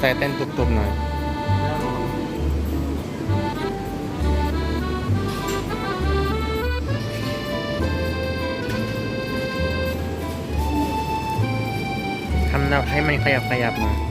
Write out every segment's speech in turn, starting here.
ใจเต้นตุบๆหน่อยทำแนวให้มันขยับขยับหน่อย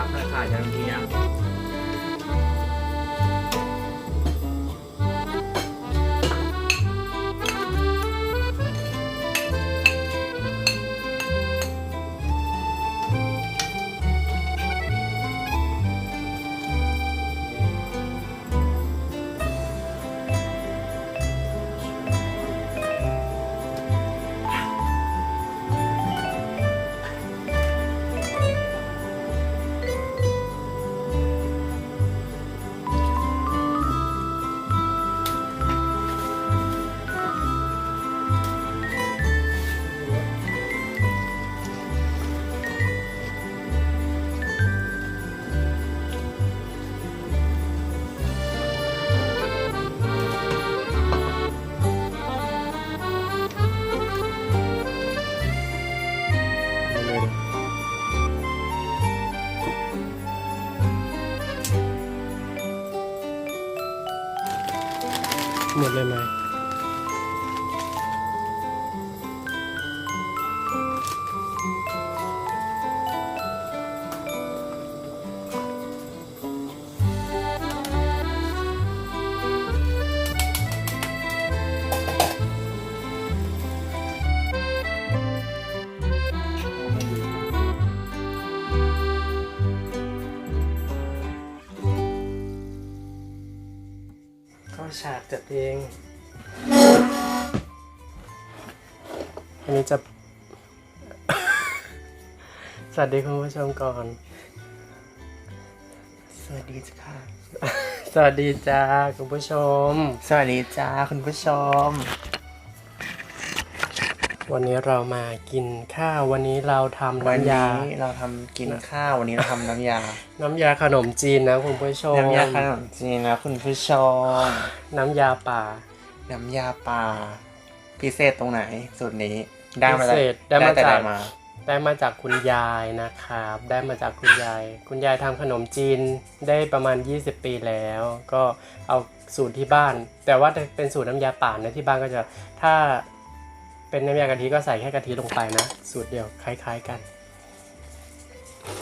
รับราคาอย่างเทียม จัดเอง อันนี้จะ สวัสดีคุณผู้ชมก่อน สวัสดีค่ะ สวัสดีจ้าคุณผู้ชม สวัสดีจ้าคุณผู้ชม วันนี้เรามากินข้าววันนี้เราทำวันน้ำยา นี้เราทำกินข้าววันนี้เราทำน้ำยา น้ำยาขนมจีนนะคุณผู้ชมน้ำยาขนมจีนนะคุณผู้ชมน้ำยาป่า น้ำยาป่า พิเศษตรงไหนสูตรนี้ได้มาพิจากเศษได้มาแต่จากไหนมา ได้มาจากคุณยายนะครับ ได้มาจากคุณยาย คุณยายทำขนมจีนได้ประมาณ 20 ปีแล้ว ก็เอาสูตรที่บ้าน แต่ว่าเป็นสูตรน้ำยาป่านะที่บ้านก็จะ ถ้า เป็นน้ำยากะทิก็ใส่แค่กะทิลงไปนะ สูตรเดียวคล้าย ๆกัน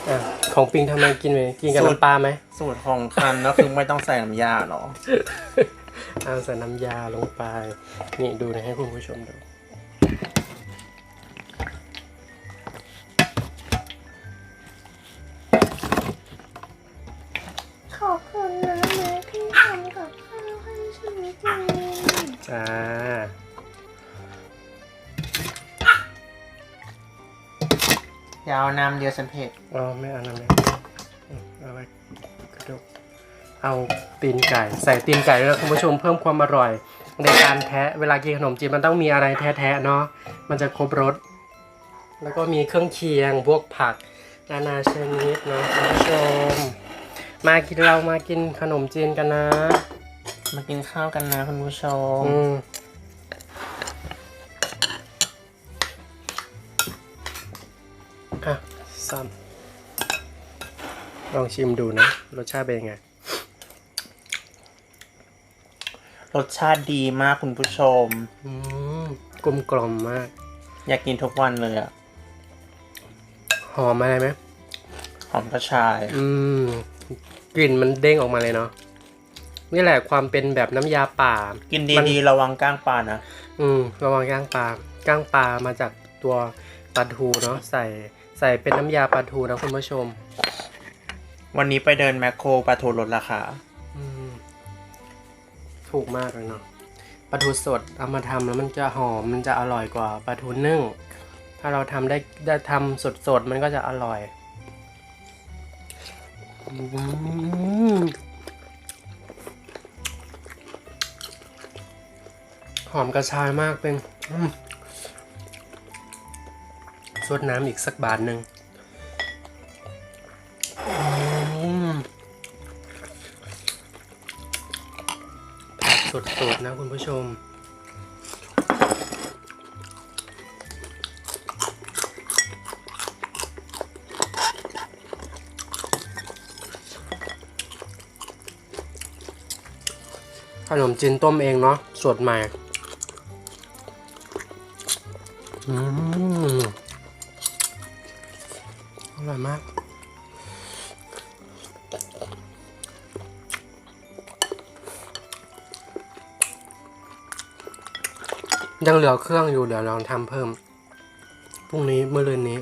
อะของปิงทำไมกินไหมกินกับน้ำปลาไหมสูตรของคันก็คือไม่ต้องใส่น้ำยาหรอเอาใส่น้ำยาลงไป นี่ดูนะให้คุณผู้ชมดูขอบคุณนะแม่ที่ทำกับข้าวให้ฉันกินจ้า อยาวน้ำเดียวฉันเผ็ดอ๋อไม่เอาน้ำเนี่ยอืมเอาไว้กระดูกเอาตีนไก่ใส่ตีนไก่ด้วยนะคุณผู้ชมเพิ่มความอร่อย ในการแทะเวลากินขนมจีนมันต้องมีอะไรแท้ๆเนาะมันจะครบรสแล้วก็มีเครื่องเคียงพวกผักนานาชนิดเนาะคุณผู้ชม มากินเรามากินขนมจีนกันนะ มากินข้าวกันนะคุณผู้ชม อืม ซ้ำลองชิมดูนะ รสชาติเป็นยังไง รสชาติดีมากคุณผู้ชม อืมกลมกล่อมมาก อยากกินทุกวันเลยอะหอมอะไรไหมหอมกระชาย อืม กลิ่นมันเด้งออกมาเลยเนาะนี่แหละความเป็นแบบน้ำยาป่า กินมันดีๆระวังก้างปลานะ อืม ระวังก้างปลา ก้างปลามาจากตัวปลาทูเนาะใส่ ใส่เป็นน้ำยาปลาทูนะคุณผู้ชม วันนี้ไปเดินแมคโครปลาทูลดราคาอืมถูกมากเลยเนาะปลาทูสดเอามาทำแล้วมันจะหอมมันจะอร่อยกว่าปลาทูนึ่ง ถ้าเราทำได้ได้ทำสดๆมันก็จะอร่อยอืมหอมกระชายมากเป็น อืมสดน้ำอีกสักบาทหนึ่งผักสดๆนะคุณผู้ชมขนมจีนต้มเองเนาะสดใหม่ อร่อยมาก ยังเหลือเครื่องอยู่เดี๋ยวลองทำเพิ่ม พรุ่งนี้เมื่อเรือนนี้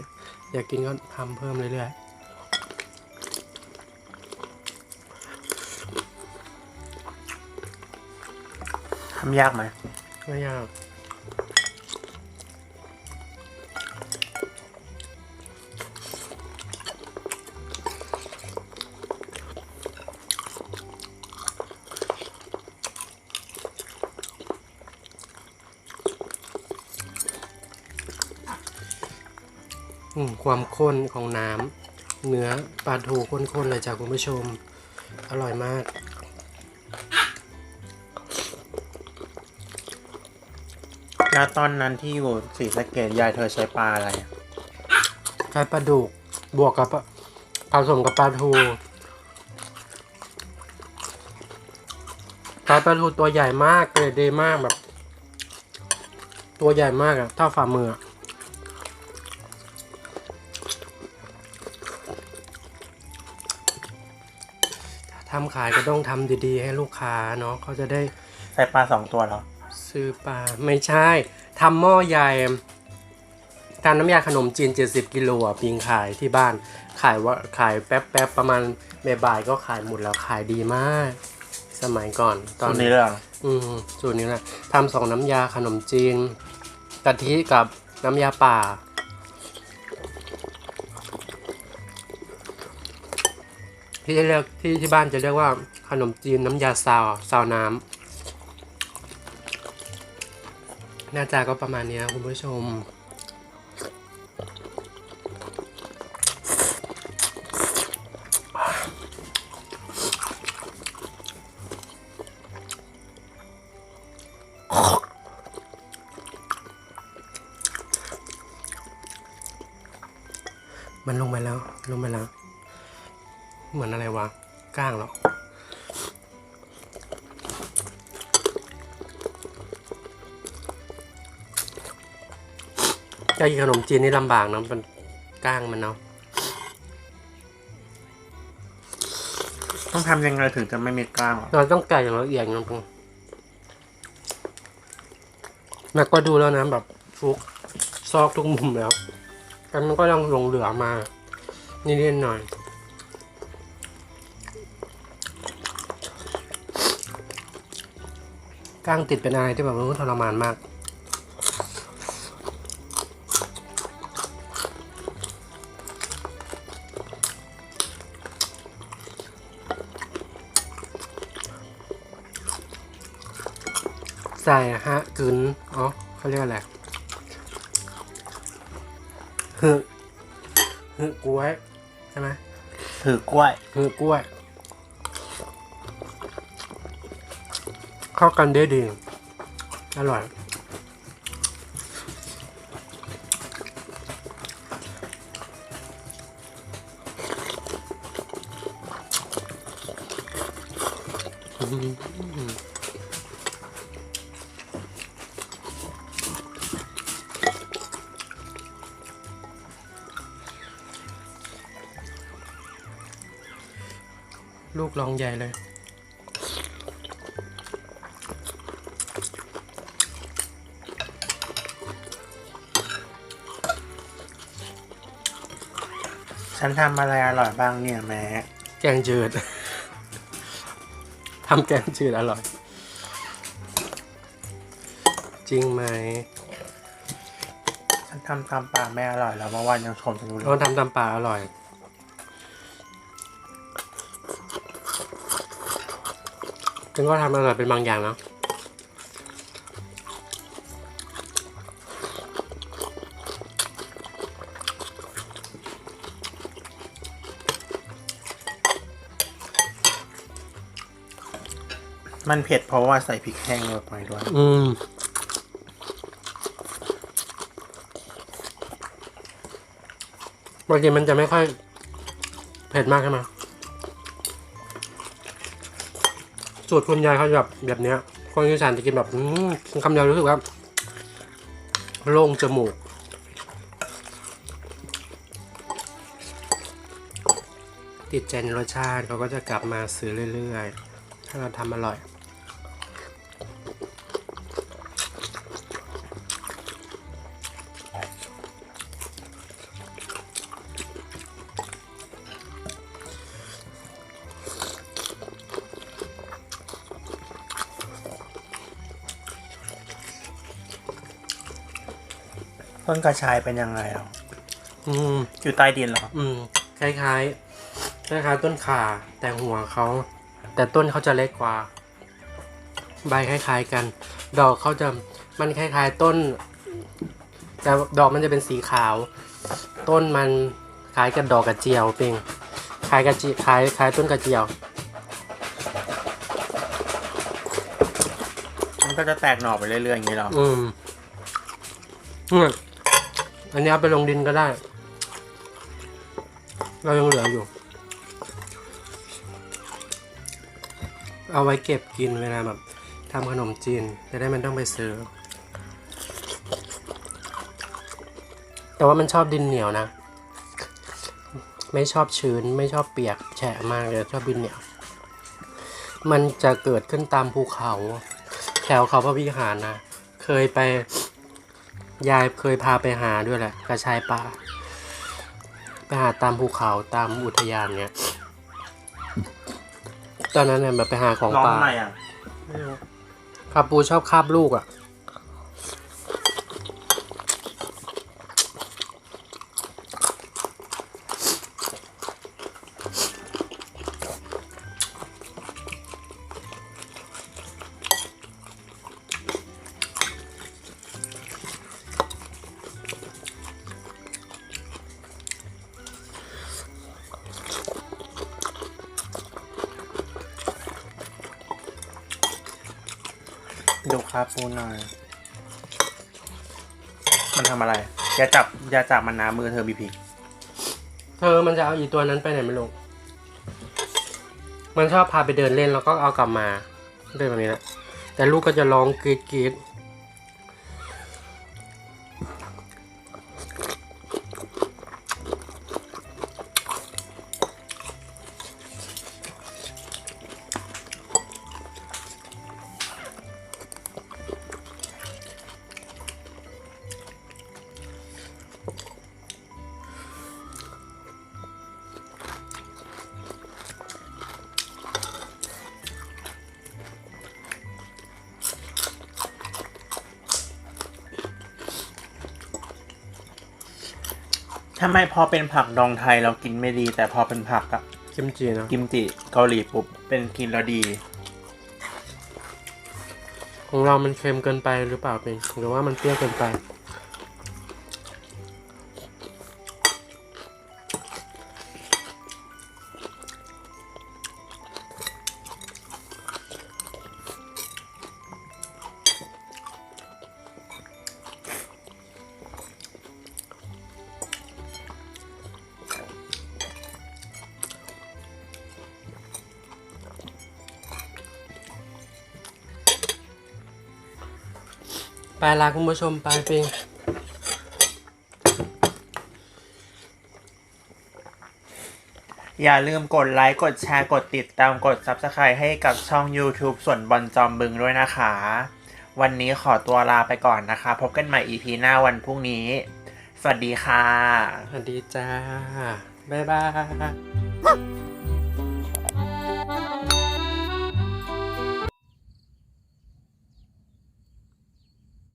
อยากกินก็ทำเพิ่มเรื่อยๆทำยากไหมไม่ยาก ความข้นของน้ำเนื้อปลาทูข้นๆเลยจ้ะคุณผู้ชม อร่อยมาก แล้วตอนนั้นที่อยู่สีสะเกตยายเธอใช้ปลาอะไรอะใช้ปลาดุกบวกกับปลาผสมกับปลาทูใช้ปลาทูตัวใหญ่มากเกรดดีมากแบบ ตัวใหญ่มากอะเท่าฝ่ามืออะ ทำขายก็ต้องทำดีๆ ให้ลูกค้าเนาะเขาจะได้ใช้ปลาสองตัวเหรอซื้อปลาไม่ใช่ทำหม้อใหญ่ทำน้ำยาขนมจีน 70 กิโลอะปิงขายที่บ้าน ขายว่าขายแป๊บแป๊บๆประมาณบ่ายๆก็ขายหมดแล้วขายดีมาก สมัยก่อนตตออนนนี้เลยเหรออืมสูตรนี้แหละทำสองน้ำยาขนมจีนกะทิกับน้ำยาป่า ที่เรียกที่ที่บ้านจะเรียกว่าขนมจีนน้ำยาซาวซาวน้ำหน้าตาก็ประมาณนี้คุณผู้ชมมันลงไปแล้ว ลงไปแล้ว เหมือนอะไรวะก้างเหรอจะกินขนมจีนนี่ลำบากนะมันก้างมันเนาะต้องทำยังไงถึงจะไม่มีกล้างเหรอเราต้องแกะอย่างละเอียดนะพงแม็กก็ดูแล้วนะแบบฟุกซอกทุกมุมแล้วแต่มันก็ยังหลงเหลือมานิดๆหน่อย ก้างติดเป็นอะไรที่แบบมันทรมานมาก ใส่ฮะกึนอ๋อเขาเรียกอะไรฮึฮึกล้วย ใช่ไหมถือกล้วยฮึกล้วย เข้ากันได้ดี อร่อย ลูกลองใหญ่เลย ฉันทำอะไรอร่อยบ้างเนี่ยแม่แกงจืด ทำแกงจืดอร่อย จริงไหมฉันทำตามปากแม่อร่อยแล้วเมื่อวานยังชมฉันอยู่เลเรายทำตำป่าอร่อย ฉันก็ทำอร่อยเป็นบางอย่างนะ มันเผ็ดเพราะว่าใส่พริกแห้งลงไปด้วย อืม บางทีมันจะไม่ค่อย เผ็ดมากใช่ไหมสูตรคุณยายเขาแบบแบบเนี้ย คนอีสานจะกินแบบอืมกินคำเดียวรู้สึกว่าโล่งจมูก ติดใจในรสชาติเขาก็จะกลับมาซื้อเรื่อยๆ ถ้าเราทำอร่อย ต้นกระชายเป็นยังไงอะอืม อยู่ใต้ดินเหรอ อืม คล้ายๆคล้ายๆต้นข่าแต่หัวเขา แต่ต้นเขาจะเล็กกว่า ใบคล้าย ๆกัน ดอกเขาจะมันคล้าย ๆ ต้น แต่ดอกมันจะเป็นสีขาว ต้นมันคล้ายกับดอกกระเจียวเปิงคล้ายกระเจีคล้ายคล้ายต้นกระเจียว มันก็จะแตกหน่อไปเรื่อยๆอย่างนี้เหรออืมเนี่ย อันนี้เอาไปลงดินก็ได้ เรายังเหลืออยู่ เอาไว้เก็บกินเวลาแบบทำขนมจีน จะได้มันต้องไปซื้อ แต่ว่ามันชอบดินเหนียวนะ ไม่ชอบชื้น ไม่ชอบเปียกแฉะมากเลยชอบดินเหนียว มันจะเกิดขึ้นตามภูเขา แถวเขาพระวิหารนะ เคยไป ยายเคยพาไปหาด้วยแหละกระชายป่า ไปหาตามภูเขาตามอุทยานเนี่ยตอนนั้นเนี่ยแบบไปหาของร้องป่าทำไมอะคาปูชอบคาบลูกอะ ดูครับปูหน่อย มันทำอะไร อย่าจับ อย่าจับมันนะมือเธอบีพีเธอมันจะเอาอีตัวนั้นไปไหนไม่รู้มันชอบพาไปเดินเล่นแล้วก็เอากลับมาเดินแบบนี้แหละแต่ลูกก็จะร้องกรีดกรีดำไมพอเป็นผักดองไทยเรากินไม่ดี แต่พอเป็นผักอะกิมจิเนอะกิมจิเกาหลีปุ๊บเป็นกินแล้วดี ของเรามันเค็มเกินไปหรือเปล่าเป็นหรือว่ามันเปรี้ยวเกินไป ลาคุณผู้ชมไปเป็นอย่าลืมกดไลค์ กดแชร์ กดติดตาม กด Subscribe ให้กับช่อง YouTube ส่วนบอลจอมบึงด้วยนะคะ วันนี้ขอตัวลาไปก่อนนะคะ พบกันใหม่ EP หน้าวันพรุ่งนี้ สวัสดีค่ะ สวัสดีจ้า บ๊ายบาย